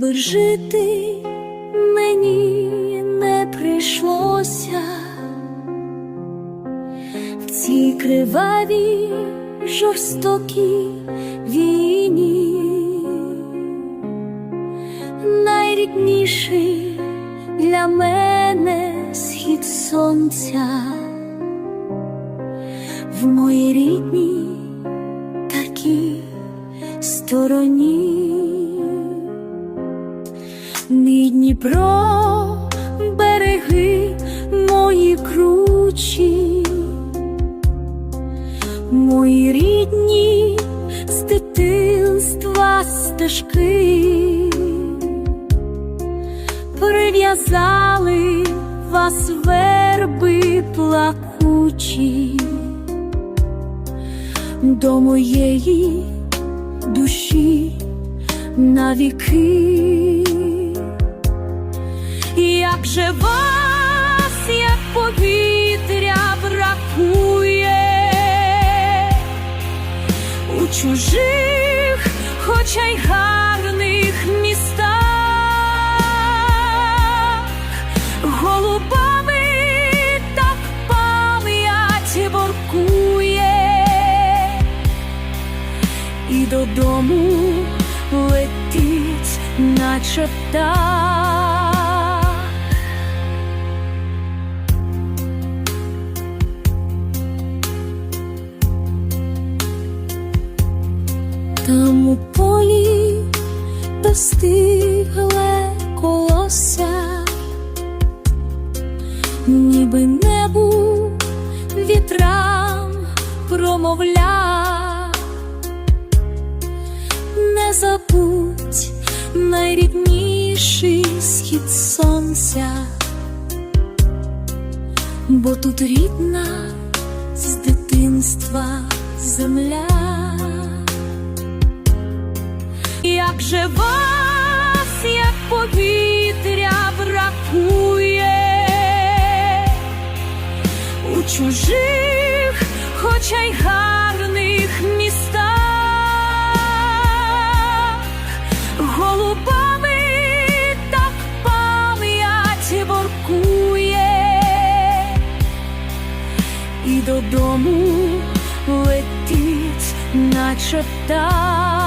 тут жити мені не прийшлося в цій кривавій жорстокій війні, найрідніший для мене схід сонця в моїй рідній такій стороні. Дніпро, береги мої кручі, мої рідні з дитинства стежки, прив'язали вас верби плакучі. До моєї душі навіки. Як же вас, як повітря бракує. У чужих, хоча й гарних містах, голубами так пам'ять воркує і додому летить, наче птах. Там у полі достигле колося, ніби небу вітрам промовля, не забудь найрідніший схід сонця, бо тут рідна з дитинства земля. Як же вас, як повітря бракує у чужих, хоча й гарних містах, голубами так пам'ять воркує і додому летить, наче птах.